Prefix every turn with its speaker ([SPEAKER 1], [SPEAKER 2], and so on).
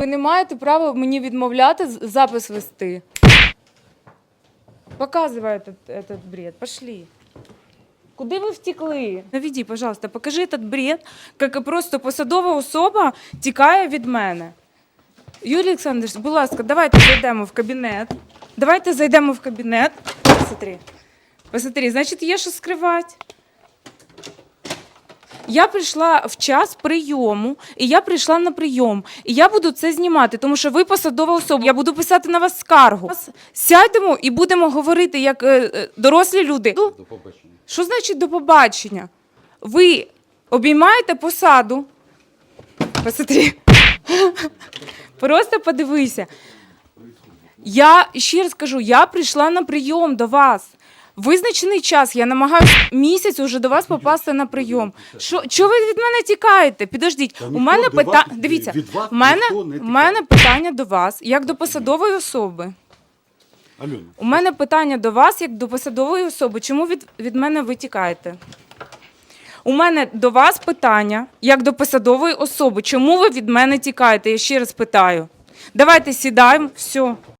[SPEAKER 1] Ви не маєте права мені відмовляти з- запис вести. Показывай этот, этот бред. Пошли. Куди ви втекли? Навіді, пожалуйста, покажи этот бред, як просто посадова особа тікає від мене. Юрій Олександрович, будь ласка, давайте зайдемо в кабінет. Давайте зайдемо в кабінет. Посмотри. Посмотри, значить, є що скривати. Я прийшла в час прийому, і я прийшла на прийом. І я буду це знімати, тому що ви посадова особа. Я буду писати на вас скаргу. Сядемо і будемо говорити як е, е, дорослі люди.
[SPEAKER 2] До побачення.
[SPEAKER 1] що значить до побачення? Ви обіймаєте посаду. Посмотри. Просто подивися. Я ще раз кажу, я прийшла на прийом до вас. Визначений час, я намагаюся місяць уже до вас попасти на прийом. Що, чого ви від мене тікаєте? Підождіть, у
[SPEAKER 2] ніхто
[SPEAKER 1] мене
[SPEAKER 2] до
[SPEAKER 1] питання.
[SPEAKER 2] вас-
[SPEAKER 1] Дивіться,
[SPEAKER 2] від вас
[SPEAKER 1] у мене,
[SPEAKER 2] ніхто не
[SPEAKER 1] у мене питання до вас, як до посадової особи.
[SPEAKER 2] Альона,
[SPEAKER 1] У мене питання до вас, як до посадової особи. Чому від, від мене ви тікаєте? У мене до вас питання, як до посадової особи. Чому ви від мене тікаєте? Я ще раз питаю. Давайте сідаємо, все.